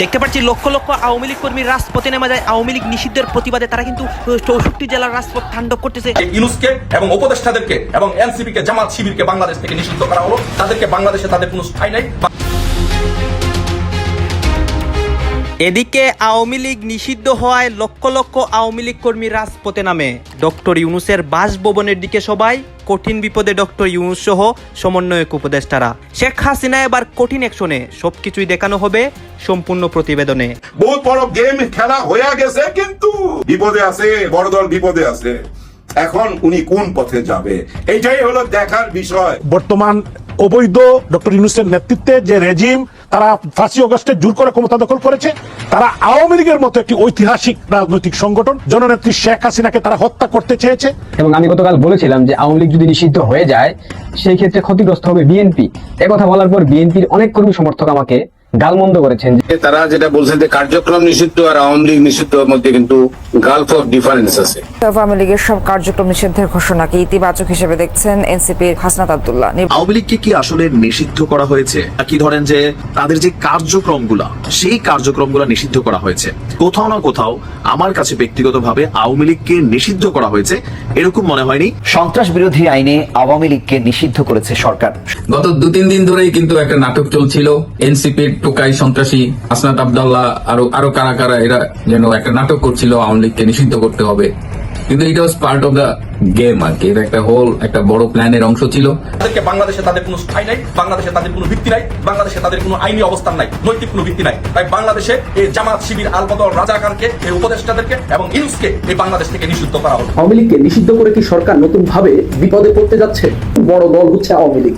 দেখতে পাচ্ছি লক্ষ লক্ষ আওয়ামী লীগ কর্মী রাজপথে নেমে যায়। আওয়ামী লীগ নিষিদ্ধের প্রতিবাদে তারা কিন্তু চৌষট্টি জেলার রাজপথ তাণ্ডব করতেছে। ইউনুসকে এবং উপদেষ্টাদেরকে এবং এনসিপি কে জামাত শিবিরকে বাংলাদেশ থেকে নিষিদ্ধ করা হলো। তাদেরকে বাংলাদেশে তাদের কোনো স্থায়ী নাই। এদিকে আওয়ামী লীগ নিষিদ্ধ হওয়ায় লক্ষ লক্ষ আওয়ামী লীগ কর্মী রাজপথে নামে। ডক্টর ইউনুসের বাসভবনের দিকে সবাই কঠিন বিপদে ডক্টর ইউনুস সহ সমন্বয়ক উপদেষ্টারা। শেখ হাসিনা এবার কঠিন অ্যাকশনে সবকিছুই দেখানো হবে সম্পূর্ণ প্রতিবেদনে। বহুত বড় গেম খেলা হয়ে গেছে কিন্তু বিপদে আছে বড় দল বিপদে আছে। এখন উনি কোন পথে যাবে? এইটাই হলো দেখার বিষয়। বর্তমান অবৈধ ডক্টর ইউনুসের নেতৃত্বে যে রেজিম তারা ফাঁসি অগস্টে জোর করে ক্ষমতা দখল করেছে, তারা আওয়ামী লীগের মতো একটি ঐতিহাসিক রাজনৈতিক সংগঠন, জননেত্রী শেখ হাসিনাকে তারা হত্যা করতে চেয়েছে। এবং আমি গতকাল বলেছিলাম যে আওয়ামী লীগ যদি নিষিদ্ধ হয়ে যায়, সেই ক্ষেত্রে ক্ষতিগ্রস্ত হবে বিএনপি। কথা বলার পর বিএনপির অনেক কর্মী সমর্থক আমাকে গালমন্দ করেছেন। যে তারা যেটা বলছেন যে কার্যক্রম নিষিদ্ধ আর আওয়ামী লীগ নিষিদ্ধের মধ্যে কিন্তু গালফ অফ ডিফারেন্স আছে। আওয়ামী লীগের সব কার্যক্রম নিষিদ্ধের ঘোষণাকে ইতিবাচক হিসেবে দেখছেন এনসিপির হাসনাত আবদুল্লাহ। আওয়ামী লীগকে কি আসলে নিষিদ্ধ করা হয়েছে? কি ধরেন যে তাদের যে কার্যক্রমগুলা সেই কার্যক্রমগুলো নিষিদ্ধ করা হয়েছে। কোথাও না কোথাও আমার কাছে ব্যক্তিগতভাবে আওয়ামী লীগকে নিষিদ্ধ করা হয়েছে এরকম মনে হয়নি। সন্ত্রাস বিরোধী আইনে আওয়ামী লীগকে নিষিদ্ধ করেছে সরকার। গত দু তিন দিন ধরেই কিন্তু একটা নাটক চলছিল এনসিপির টোকাই সন্ত্রাসী আসনাত আবদাল্লাহ আরও আরও কারা কারা এরা যেন একটা নাটক করছিল আওয়ামী লীগকে নিষিদ্ধ করতে হবে। কিন্তু এটা was part of the game আর কি এটা একটা হোল একটা বড় প্ল্যানের অংশ ছিল। তাদেরকে বাংলাদেশে তাদের কোনো স্থায়ী নাই বাংলাদেশে তাদের কোনো ভিত্তি নাই বাংলাদেশে তাদের কোনো আইনি অবস্থান নাই নৈতিক কোনো ভিত্তি নাই। তাই বাংলাদেশে এই জামাত শিবির আলবদল রাজাকারকে এই উপদেষ্টাদেরকে এবং ইউনুসকে এই বাংলাদেশ থেকে নিষিদ্ধ করা হলো। আওয়ামী লীগকে নিষিদ্ধ করে কি সরকার নতুন ভাবে বিপদে পড়তে যাচ্ছে? বড় দল হচ্ছে আওয়ামী লীগ।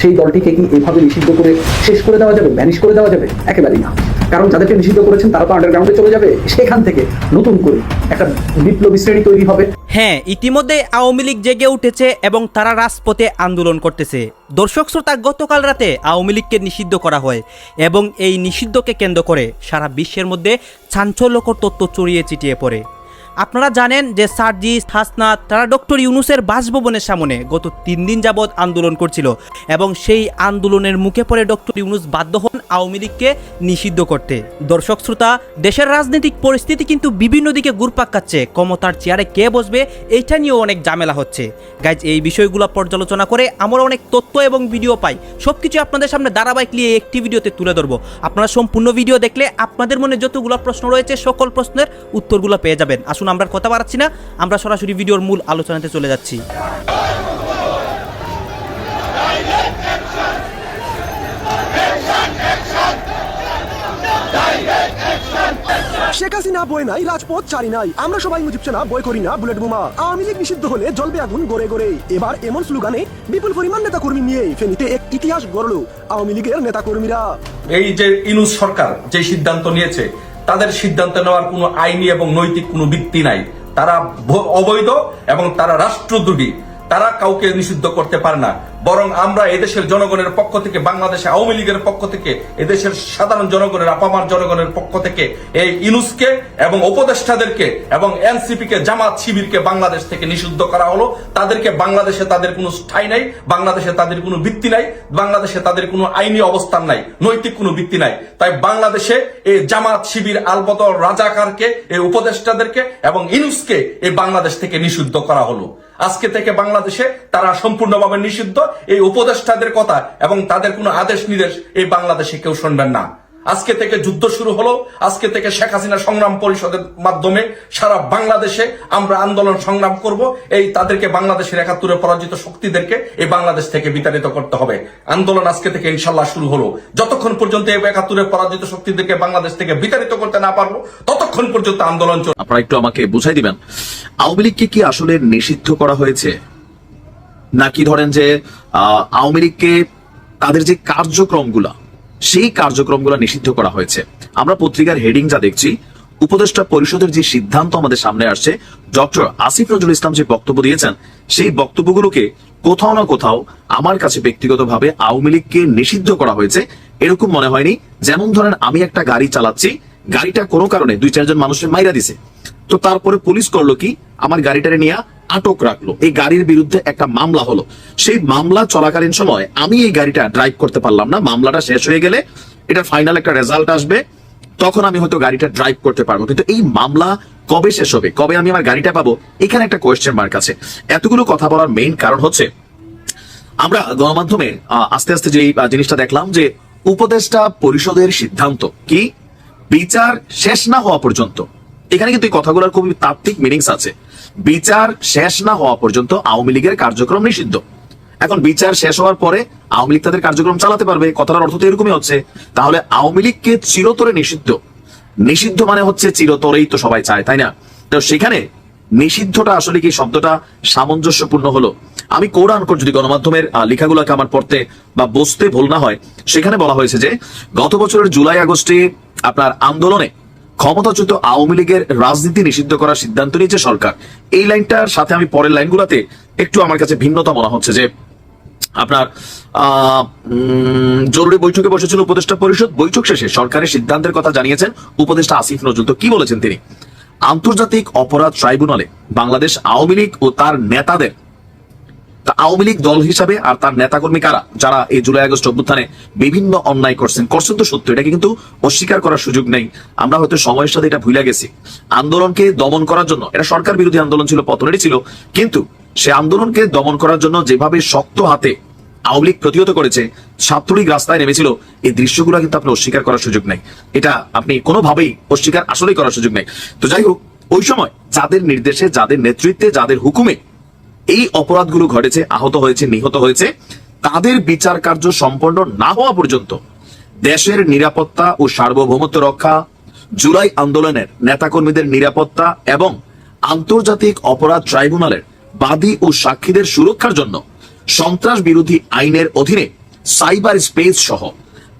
সেই দলটিকে কি এভাবে নিষিদ্ধ করে শেষ করে দেওয়া যাবে ম্যানেজ করে দেওয়া যাবে? একেবারেই না। কারণ যাদেরকে নিষিদ্ধ করেছেন, তারা তো আন্ডারগ্রাউন্ডে চলে যাবে। সেখান থেকে নতুন করে একটা বিপ্লবী শ্রেণি তৈরি হবে। হ্যাঁ ইতিমধ্যে আওয়ামী লীগ জেগে উঠেছে এবং তারা রাজপথে আন্দোলন করতেছে। দর্শক শ্রোতা, গতকাল রাতে আওয়ামী লীগকে নিষিদ্ধ করা হয় এবং এই নিষিদ্ধকে কেন্দ্র করে সারা বিশ্বের মধ্যে চাঞ্চল্যকর তথ্য ছড়িয়ে চিটিয়ে পড়ে। আপনারা জানেন যে সার্জিস, হাসনাত, তারা ডক্টর ইউনুসের বাসভবনের সামনে গত তিন দিন যাবৎ আন্দোলন করছিল এবং সেই আন্দোলনের মুখে পড়ে ডক্টর ইউনুস বাধ্য হন আওয়ামী লীগকে নিষিদ্ধ করতে। দর্শক শ্রোতা, দেশের রাজনৈতিক পরিস্থিতি কিন্তু বিভিন্ন দিকে ঘুরপাক খাচ্ছে। ক্ষমতার চেয়ারে কে বসবে, এইটা নিয়েও অনেক ঝামেলা হচ্ছে। গাইজ, এই বিষয়গুলো পর্যালোচনা করে আমরা অনেক তথ্য এবং ভিডিও পাই। সব কিছু আপনাদের সামনে ধারাবাহিকলি এই একটি ভিডিওতে তুলে ধরবো। আপনারা সম্পূর্ণ ভিডিও দেখলে আপনাদের মনে যতগুলো প্রশ্ন রয়েছে, সকল প্রশ্নের উত্তরগুলো পেয়ে যাবেন। আসুন আমরা কথা বাড়াচ্ছি না। আমরা সরাসরি ভিডিওর মূল আলোচনাতে চলে যাচ্ছি। শেখ হাসিনা বই নাই রাজপথ চারি নাই। আমরা সবাই মুজিব সেনা বই করি না বুলেট বোমা। আওয়ামী লীগ নিষিদ্ধ হলে জ্বলবে আগুন গড়ে গড়ে। এবার এমন স্লোগানে বিপুল পরিমাণ নেতা কর্মী নিয়ে ফেনীতে এক ইতিহাস গড়ল। আওয়ামী লীগের নেতা কর্মীরা এই যে ইনুস সরকার যে সিদ্ধান্ত নিয়েছে তাদের সিদ্ধান্ত নেওয়ার কোনো আইনি এবং নৈতিক কোনো ভিত্তি নাই। তারা অবৈধ এবং তারা রাষ্ট্রদ্রোহী। তারা কাউকে নিষিদ্ধ করতে পারে না। বরং আমরা এদেশের জনগণের পক্ষ থেকে, বাংলাদেশে আওয়ামী লীগের পক্ষ থেকে, এদেশের সাধারণ জনগণের, আপামার জনগণের পক্ষ থেকে এই ইনুসকে এবং উপদেষ্টাদেরকে এবং এনসিপি কে জামাত শিবিরকে বাংলাদেশ থেকে নিষিদ্ধ করা হলো। তাদেরকে বাংলাদেশে তাদের কোনো স্থায়ী নাই, বাংলাদেশে তাদের কোনো ভিত্তি নাই, বাংলাদেশে তাদের কোনো আইনি অবস্থান নাই, নৈতিক কোনো ভিত্তি নাই। তাই বাংলাদেশে এই জামাত শিবির আলবদল রাজাকারকে, এই উপদেষ্টাদেরকে এবং ইনুসকে এই বাংলাদেশ থেকে নিষিদ্ধ করা হলো। আজকে থেকে বাংলাদেশে তারা সম্পূর্ণভাবে নিষিদ্ধ। এই উপদেষ্টাদের কথা এবং তাদের কোনো আদেশ নির্দেশ এই বাংলাদেশে কেউ শুনবেন না। আজকে থেকে যুদ্ধ শুরু হলো। আজকে থেকে শেখ হাসিনা সংগ্রাম পরিষদের মাধ্যমে সারা বাংলাদেশে আমরা আন্দোলন সংগ্রাম করব। এই তাদেরকে বাংলাদেশের একাত্তরে পরাজিত শক্তিদেরকে এই বাংলাদেশ থেকে বিতাড়িত করতে হবে। আন্দোলন আজকে থেকে ইনশাল্লাহ শুরু হলো। যতক্ষণ পর্যন্ত এই একাত্তরে পরাজিত শক্তিদেরকে বাংলাদেশ থেকে বিতাড়িত করতে না পারব, ততক্ষণ পর্যন্ত আন্দোলন চলবে। আপনারা একটু আমাকে বুঝাই দিবেন। আওয়ামী লীগকে কি আসলে নিষিদ্ধ করা হয়েছে? নাকি ধরেন যে আওয়ামী লীগকে তাদের যে কার্যক্রমগুলা সেই কার্যক্রমগুলো নিষিদ্ধ করা হয়েছে। আমরা পত্রিকার হেডিং যা দেখছি, উপদেষ্টা পরিষদের যে সিদ্ধান্ত আমাদের সামনে আসছে, ডক্টর আসিফ নজরুল ইসলাম যে বক্তব্য দিয়েছেন, সেই বক্তব্যগুলোকে কোথাও না কোথাও আমার কাছে ব্যক্তিগতভাবে আওয়ামী লীগকে নিষিদ্ধ করা হয়েছে, এরকম মনে হয়নি। যেমন ধরেন, আমি একটা গাড়ি চালাচ্ছি, গাড়িটা কোনো কারণে দুই চারজন মানুষের মাইরা দিছে। তো তারপরে পুলিশ করল কি? আমার গাড়িটারে নিয়ে আটক রাখল। এই গাড়ির বিরুদ্ধে একটা মামলা হলো। সেই মামলা চলাকালীন সময় আমি এই গাড়িটা ড্রাইভ করতে পারলাম না। মামলাটা শেষ হয়ে গেলে এটা ফাইনাল একটা রেজাল্ট আসবে। তখন আমি হয়তো গাড়িটা ড্রাইভ করতে পারব। কিন্তু এই মামলা কবে শেষ হবে? কবে আমি আমার গাড়িটা পাবো? এখানে একটা কোয়েশ্চেন মার্ক আছে। এতগুলো কথা বলার মেইন কারণ হচ্ছে, আমরা গণমাধ্যমে আস্তে আস্তে যে জিনিসটা দেখলাম যে উপদেষ্টা পরিষদের সিদ্ধান্ত কি? বিচার শেষ না হওয়া পর্যন্ত। এখানে কিন্তু এই কথাগুলোর খুবই তাত্ত্বিক মিনিংস আছে। বিচার শেষ না হওয়া পর্যন্ত আওয়ামী লীগের কার্যক্রম নিষিদ্ধ। এখন বিচার শেষ হওয়ার পরে আওয়ামী লীগ তাদের কার্যক্রম চালাতে পারবে কথাটার অর্থ তো এরকমই হচ্ছে। তাহলে আওয়ামী লীগকে চিরতরে নিষিদ্ধ। নিষিদ্ধ মানে হচ্ছে চিরতরেই তো সবাই চায়, তাই না? তো সেখানে নিষিদ্ধটা আসলে কি শব্দটা সামঞ্জস্যপূর্ণ হলো? আমি কোরআন কোড যদি গণমাধ্যমের লেখাগুলোকে আমার পড়তে বা বুঝতে ভুল না হয়, সেখানে বলা হয়েছে যে গত বছরের জুলাই আগস্টে আপনার আন্দোলনে ক্ষমতাচ্যুত আওয়ামী লীগের রাজনীতি নিষিদ্ধ করার সিদ্ধান্ত নিয়েছে সরকার। এই লাইনটার সাথে আমি পরের লাইনগুলোতে একটু আমার কাছে ভিন্নতা মনে হচ্ছে যে, আপনার জরুরি বৈঠকে বসেছিল উপদেষ্টা পরিষদ। বৈঠক শেষে সরকারের সিদ্ধান্তের কথা জানিয়েছেন উপদেষ্টা আসিফ নজরুল। তো কি বলেছেন তিনি? আন্তর্জাতিক অপরাধ ট্রাইব্যুনালে বাংলাদেশ আওয়ামী লীগ ও তার নেতাদের আওয়ামী লীগ দল হিসাবে আর তার নেতাকর্মী কারা? যারা এই জুলাই আগস্ট অভ্যুত্থানে বিভিন্ন অন্যায় করছেন। করছেন তো সত্য এটাকে কিন্তু অস্বীকার করার সুযোগ নেই। আমরা হয়তো সময়ের সাথে এটা ভুলে গেছি। আন্দোলনকে দমন করার জন্য, এটা সরকার বিরোধী আন্দোলন ছিল পতনেরই ছিল। কিন্তু সে আন্দোলনকে দমন করার জন্য যেভাবে শক্ত হাতে আওয়ামী লীগ প্রতিহত করেছে ছাত্রলীগ রাস্তায় নেমেছিল, এই দৃশ্যগুলো কিন্তু আপনি অস্বীকার করার সুযোগ নেই। এটা আপনি কোনোভাবেই অস্বীকার আসলেই করার সুযোগ নেই। তো যাই হোক, ওই সময় যাদের নির্দেশে, যাদের নেতৃত্বে, যাদের হুকুমে এই অপরাধগুলো ঘটেছে, আহত হয়েছে, নিহত হয়েছে। তাদের বিচার কার্য সম্পন্ন না হওয়া পর্যন্ত দেশের নিরাপত্তা ও সার্বভৌমত্ব রক্ষা, জুলাই আন্দোলনের নেতাকর্মীদের নিরাপত্তা এবং আন্তর্জাতিক অপরাধ ট্রাইব্যুনালের বাদী ও সাক্ষীদের সুরক্ষার জন্য সন্ত্রাস বিরোধী আইনের অধীনে সাইবার স্পেস সহ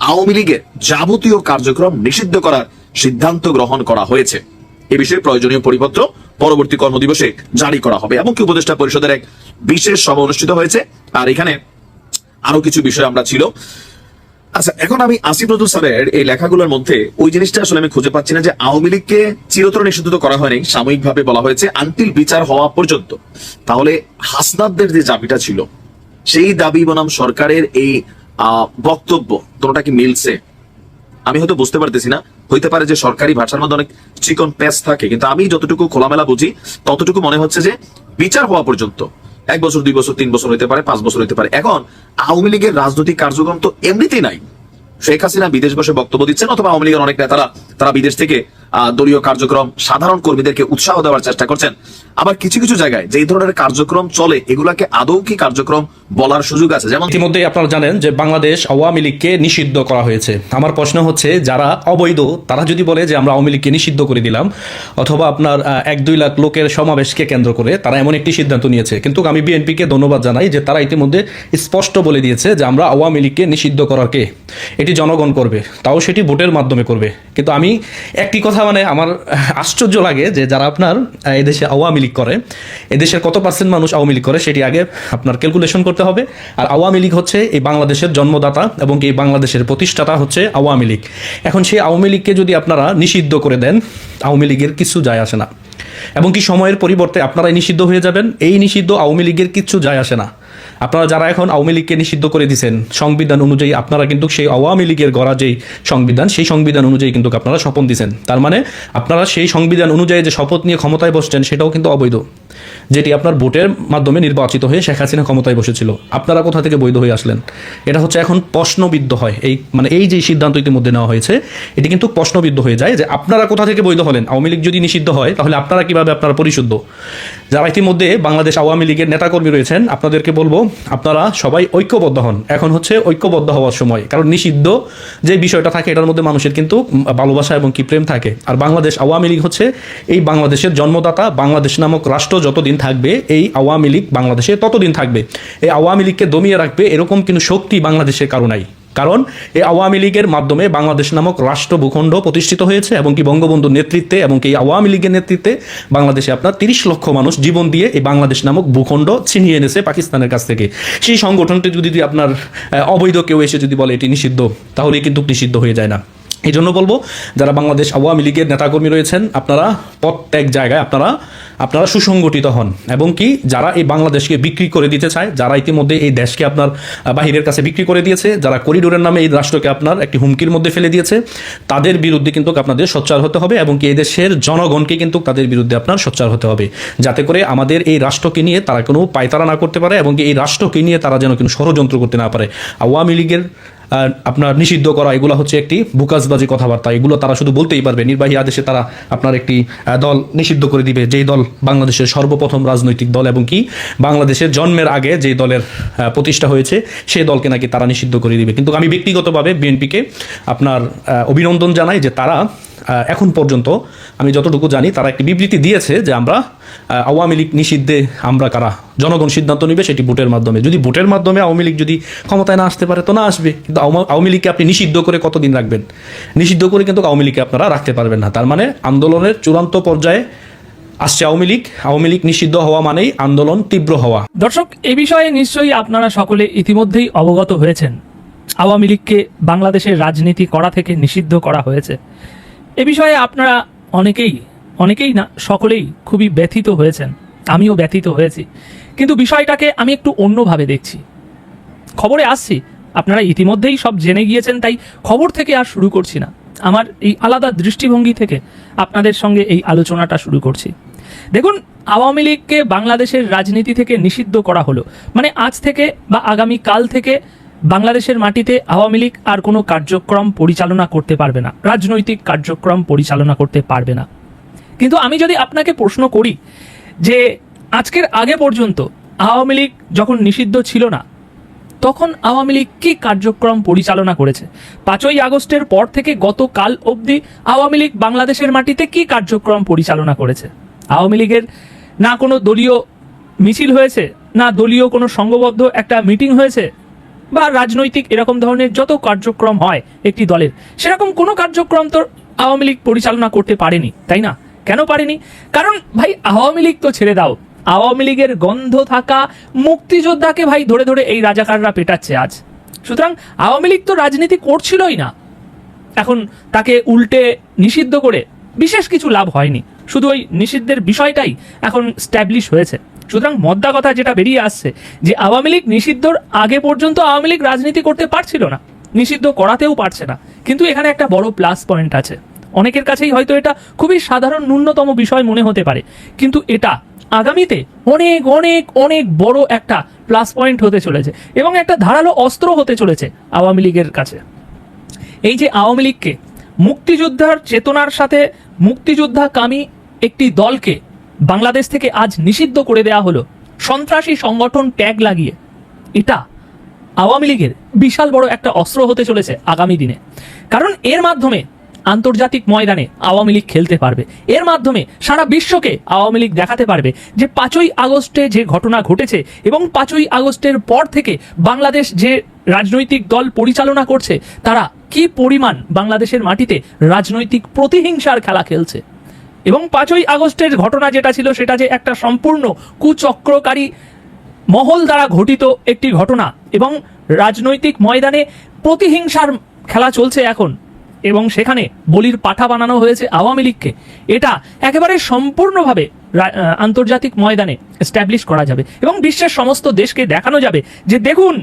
আওয়ামী লীগের যাবতীয় কার্যক্রম নিষিদ্ধ করার সিদ্ধান্ত গ্রহণ করা হয়েছে। এ বিষয়ে প্রয়োজনীয় পরিপত্র পরবর্তী কর্মদিবসে জারি করা হবে। এমনকি উপদেষ্টা পরিষদের এক বিশেষ সভা অনুষ্ঠিত হয়েছে। আর এখানে আরও কিছু বিষয় আমরা ছিল। আচ্ছা এখন আমি আসিফ নজরুল স্যারের এই লেখাগুলোর মধ্যে ওই জিনিসটা আসলে আমি খুঁজে পাচ্ছি না যে আওয়ামী লীগকে চিরতর নিষিদ্ধ করা হয়নি, সাময়িকভাবে বলা হয়েছে আনটিল বিচার হওয়া পর্যন্ত। তাহলে হাসনাদদের যে দাবিটা ছিল, সেই দাবি বনাম সরকারের এই বক্তব্য তোমরা কি মিলছে? আমি হয়তো বুঝতে পারতেছি না। হইতে পারে যে সরকারি ভাষার মধ্যে অনেক চিকন প্যাচ থাকে, কিন্তু আমি যতটুকু খোলামেলা বুঝি, ততটুকু মনে হচ্ছে যে বিচার হওয়া পর্যন্ত, এক বছর, দুই বছর, তিন বছর হইতে পারে, পাঁচ বছর হইতে পারে। এখন আওয়ামী লীগের রাজনৈতিক কার্যক্রম তো এমনিতেই নাই। শেখ হাসিনা বিদেশ বসে বক্তব্য দিচ্ছেন অথবা আওয়ামী লীগের অনেক নেতারা, তারা বিদেশ থেকে দলীয় কার্যক্রম, সাধারণ কর্মীদেরকে উৎসাহ দেওয়ার চেষ্টা করছেন। আবার কিছু কিছু জায়গায় যেই ধরনের কার্যক্রম চলে, এগুলাকে আদৌ কি কার্যক্রম বলার সুযোগ আছে? যেমন ইতিমধ্যে আপনারা জানেন যে বাংলাদেশ আওয়ামী লীগকে নিষিদ্ধ করা হয়েছে। আমার প্রশ্ন হচ্ছে, যারা অবৈধ, তারা যদি বলে যে আমরা আওয়ামী লীগকে নিষিদ্ধ করে দিলাম, অথবা আপনার এক দুই লাখ লোকের সমাবেশকে কেন্দ্র করে তারা এমন একটি সিদ্ধান্ত নিয়েছে। কিন্তু আমি বিএনপিকে ধন্যবাদ জানাই যে তারা ইতিমধ্যে স্পষ্ট বলে দিয়েছে যে আমরা আওয়ামী লীগকে নিষিদ্ধ করার কে? এটি জনগণ করবে, তাও সেটি ভোটের মাধ্যমে করবে। কিন্তু আমি একটি কথা মানে আমার আশ্চর্য লাগে যে যারা আপনার এদেশে আওয়ামী লীগ করে, এদেশের কত পার্সেন্ট মানুষ আওয়ামী লীগ করে সেটি আগে আপনার ক্যালকুলেশন করতে হবে। আর আওয়ামী লীগ হচ্ছে এই বাংলাদেশের জন্মদাতা এবং এই বাংলাদেশের প্রতিষ্ঠাতা হচ্ছে আওয়ামী লীগ। এখন সেই আওয়ামী লীগকে যদি আপনারা নিষিদ্ধ করে দেন, আওয়ামী লীগের কিছু যায় আসে না। এবং কি সময়ের পরিবর্তে আপনারাই নিষিদ্ধ হয়ে যাবেন? এই নিষিদ্ধ আওয়ামী লীগের কিচ্ছু যায় আসে না। আপনারা যারা এখন আওয়ামী লীগকে নিষিদ্ধ করে দিয়েছেন সংবিধান অনুযায়ী আপনারা কিন্তু সেই আওয়ামী লীগের গড়া যেই সংবিধান, সেই সংবিধান অনুযায়ী কিন্তু আপনারা শপথ দিয়েছেন তার মানে আপনারা সেই সংবিধান অনুযায়ী যে শপথ নিয়ে ক্ষমতায় বসছেন, সেটাও কিন্তু অবৈধ। যেটি আপনার ভোটের মাধ্যমে নির্বাচিত হয়ে শেখ হাসিনা ক্ষমতায় বসেছিল। আপনারা কোথা থেকে বৈধ হয়ে আসলেন? এটা হচ্ছে এখন প্রশ্নবিদ্ধ হয়। এই মানে এই যে সিদ্ধান্ত ইতিমধ্যে নেওয়া হয়েছে, এটি কিন্তু প্রশ্নবিদ্ধ হয়ে যায় যে আপনারা কোথা থেকে বৈধ হলেন? আওয়ামী লীগ যদি নিষিদ্ধ হয়, তাহলে আপনারা কীভাবে আপনারা পরিশুদ্ধ? যারা ইতিমধ্যে বাংলাদেশ আওয়ামী লীগের নেতাকর্মী রয়েছেন, আপনাদেরকে বলব আপনারা সবাই ঐক্যবদ্ধ হন। এখন হচ্ছে ঐক্যবদ্ধ হওয়ার সময়। কারণ নিষিদ্ধ যে বিষয়টা থাকে, এটার মধ্যে মানুষের কিন্তু ভালোবাসা এবং কি প্রেম থাকে। আর বাংলাদেশ আওয়ামী লীগ হচ্ছে এই বাংলাদেশের জন্মদাতা, বাংলাদেশ নামক রাষ্ট্র যতদিন থাকবে, এই আওয়ামী লীগ বাংলাদেশে ততদিন থাকবে। এই আওয়ামী লীগকে দমিয়ে রাখবে, এরকম কিন্তু শক্তি বাংলাদেশের কারও নাই। কারণ এই আওয়ামী লীগের মাধ্যমে বাংলাদেশ নামক রাষ্ট্র ভূখণ্ড প্রতিষ্ঠিত হয়েছে এবং কি বঙ্গবন্ধুর নেতৃত্বে এবং কি আওয়ামী লীগের নেতৃত্বে বাংলাদেশে আপনার তিরিশ লক্ষ মানুষ জীবন দিয়ে এই বাংলাদেশ নামক ভূখণ্ড ছিনিয়ে এনেছে পাকিস্তানের কাছ থেকে। সেই সংগঠনটি যদি আপনার অবৈধ কেউ এসে যদি বলে এটি নিষিদ্ধ তাহলে কিন্তু নিষিদ্ধ হয়ে যায় না। এই জন্য বলব, যারা বাংলাদেশ আওয়ামী লীগের নেতাকর্মী রয়েছেন, আপনারা প্রত্যেক জায়গায় আপনারা আপনারা সুসংগঠিত হন। এবং কি, যারা এই বাংলাদেশকে বিক্রি করে দিতে চায়, যারা ইতিমধ্যে এই দেশকে আপনার বাহিরের কাছে বিক্রি করে দিয়েছে, যারা করিডোরের নামে এই রাষ্ট্রকে আপনার একটি হুমকির মধ্যে ফেলে দিয়েছে, তাদের বিরুদ্ধে কিন্তু আপনাদের সোচ্চার হতে হবে এবং কি এই দেশের জনগণকে কিন্তু তাদের বিরুদ্ধে আপনার সোচ্চার হতে হবে। যাতে করে আমাদের এই রাষ্ট্রকে নিয়ে তারা কোনো পায়তারা না করতে পারে এবং কি এই রাষ্ট্রকে নিয়ে তারা যেন কোনো ষড়যন্ত্র করতে না পারে। আওয়ামী লীগের আপনার নিষিদ্ধ করা, এগুলো হচ্ছে একটি বুকাসবাজি কথাবার্তা। এগুলো তারা শুধু বলতেই পারবে, নির্বাহী আদেশে তারা আপনার একটি দল নিষিদ্ধ করে দিবে, যেই দল বাংলাদেশের সর্বপ্রথম রাজনৈতিক দল এবং কি বাংলাদেশের জন্মের আগে যে দলের প্রতিষ্ঠা হয়েছে, সেই দলকে নাকি তারা নিষিদ্ধ করে দিবে। কিন্তু আমি ব্যক্তিগতভাবে বিএনপিকে আপনার অভিনন্দন জানাই যে তারা এখন পর্যন্ত আমি যতটুকু জানি, তারা একটি বিবৃতি দিয়েছে যে আমরা আওয়ামী লীগ নিষিদ্ধে আমরা কারা? জনগণ সিদ্ধান্ত নেবে সেটি ভোটের মাধ্যমে। যদি ভোটের মাধ্যমে আওয়ামী লীগ যদি ক্ষমতায় না আসতে পারে, তো না আসবে। কিন্তু আওয়ামী- লীগকে আপনি নিষিদ্ধ করে কতদিন রাখবেন? নিষিদ্ধ করে কিন্তু আওয়ামী লীগকে আপনারা রাখতে পারবেন না। তার মানে আন্দোলনের চূড়ান্ত পর্যায়ে আসছে আওয়ামী লীগ। আওয়ামী লীগ নিষিদ্ধ হওয়া মানেই আন্দোলন তীব্র হওয়া। দর্শক, এ বিষয়ে নিশ্চয়ই আপনারা সকলে ইতিমধ্যেই অবগত হয়েছেন। আওয়ামী লীগকে বাংলাদেশের রাজনীতি করা থেকে নিষিদ্ধ করা হয়েছে। এ বিষয়ে আপনারা অনেকেই অনেকেই না, সকলেই খুবই ব্যথিত হয়েছেন। আমিও ব্যথিত হয়েছি। কিন্তু বিষয়টাকে আমি একটু অন্যভাবে দেখছি। খবরে আসছি। আপনারা ইতিমধ্যেই সব জেনে গিয়েছেন, তাই খবর থেকে আর শুরু করছি না। আমার এই আলাদা দৃষ্টিভঙ্গি থেকে আপনাদের সঙ্গে এই আলোচনাটা শুরু করছি। দেখুন, আওয়ামী লীগকে বাংলাদেশের রাজনীতি থেকে নিষিদ্ধ করা হলো। মানে আজ থেকে বা আগামী কাল থেকে বাংলাদেশের মাটিতে আওয়ামী লীগ আর কোনো কার্যক্রম পরিচালনা করতে পারবে না, রাজনৈতিক কার্যক্রম পরিচালনা করতে পারবে না। কিন্তু আমি যদি আপনাকে প্রশ্ন করি যে আজকের আগে পর্যন্ত আওয়ামী লীগ যখন নিষিদ্ধ ছিল না, তখন আওয়ামী লীগ কী কার্যক্রম পরিচালনা করেছে? পাঁচই আগস্টের পর থেকে গতকাল অবধি আওয়ামী লীগ বাংলাদেশের মাটিতে কি কার্যক্রম পরিচালনা করেছে? আওয়ামী লীগের না কোনো দলীয় মিছিল হয়েছে, না দলীয় কোনো সংঘবদ্ধ একটা মিটিং হয়েছে? বা রাজনৈতিক এরকম ধরনের যত কার্যক্রম হয় একটি দলের, সেরকম কোনো কার্যক্রম তো আওয়ামী লীগ পরিচালনা করতে পারেনি, তাই না? কেন পারেনি? কারণ ভাই, আওয়ামী লীগ তো ছেড়ে দাও। আওয়ামী লীগের গন্ধ থাকা মুক্তিযোদ্ধাকে ভাই ধরে ধরে এই রাজাকাররা পেটাচ্ছে আজ। সুতরাং আওয়ামী লীগ তো রাজনীতি করছিলই না। এখন তাকে উল্টে নিষিদ্ধ করে বিশেষ কিছু লাভ হয়নি। শুধু ওই নিষিদ্ধের বিষয়টাই এখন স্ট্যাবলিশ হয়েছে। সুতরাং মদ্দা কথা যেটা বেরিয়ে আসছে, যে আওয়ামী লীগ নিষিদ্ধর আগে পর্যন্ত আওয়ামী লীগ রাজনীতি করতে পারছিল না। নিষিদ্ধ করাতেও পারছে না। কিন্তু এখানে একটা বড় প্লাস পয়েন্ট আছে। অনেকের কাছেই হয়তো এটা খুবই সাধারণ ন্যূনতম বিষয় মনে হতে পারে। কিন্তু এটা আগামীতে অনেক অনেক অনেক বড় একটা প্লাস পয়েন্ট হতে চলেছে এবং একটা ধারালো অস্ত্র হতে চলেছে আওয়ামী লীগের কাছে। এই যে আওয়ামী লীগকে মুক্তিযোদ্ধার চেতনার সাথে মুক্তিযোদ্ধাকামী একটি দলকে বাংলাদেশ থেকে আজ নিষিদ্ধ করে দেওয়া হলো। সন্ত্রাসী সংগঠন ট্যাগ লাগিয়ে। এটা আওয়ামী লীগের বিশাল বড় একটা অস্ত্র হতে চলেছে আগামী দিনে। কারণ এর মাধ্যমে আন্তর্জাতিক ময়দানে আওয়ামী লীগ খেলতে পারবে। এর মাধ্যমে সারা বিশ্বকে আওয়ামী লীগ দেখাতে পারবে যে পাঁচই আগস্টে যে ঘটনা ঘটেছে এবং পাঁচই আগস্টের পর থেকে বাংলাদেশ যে রাজনৈতিক দল পরিচালনা করছে, তারা কি পরিমাণ বাংলাদেশের মাটিতে রাজনৈতিক প্রতিহিংসার খেলা খেলছে? এবং পাঁচই আগস্টের ঘটনা যেটা ছিল সেটা যে একটা সম্পূর্ণ কুচক্রকারী মহল দ্বারা ঘটিত একটি ঘটনা এবং রাজনৈতিক ময়দানে প্রতিহিংসার খেলা চলছে এখন এবং সেখানে বলির পাঠা বানানো হয়েছে আওয়ামী লীগকে। এটা একেবারে সম্পূর্ণভাবে আন্তর্জাতিক ময়দানে স্ট্যাবলিশ করা যাবে এবং বিশ্বের সমস্ত দেশকে দেখানো যাবে যে দেখুন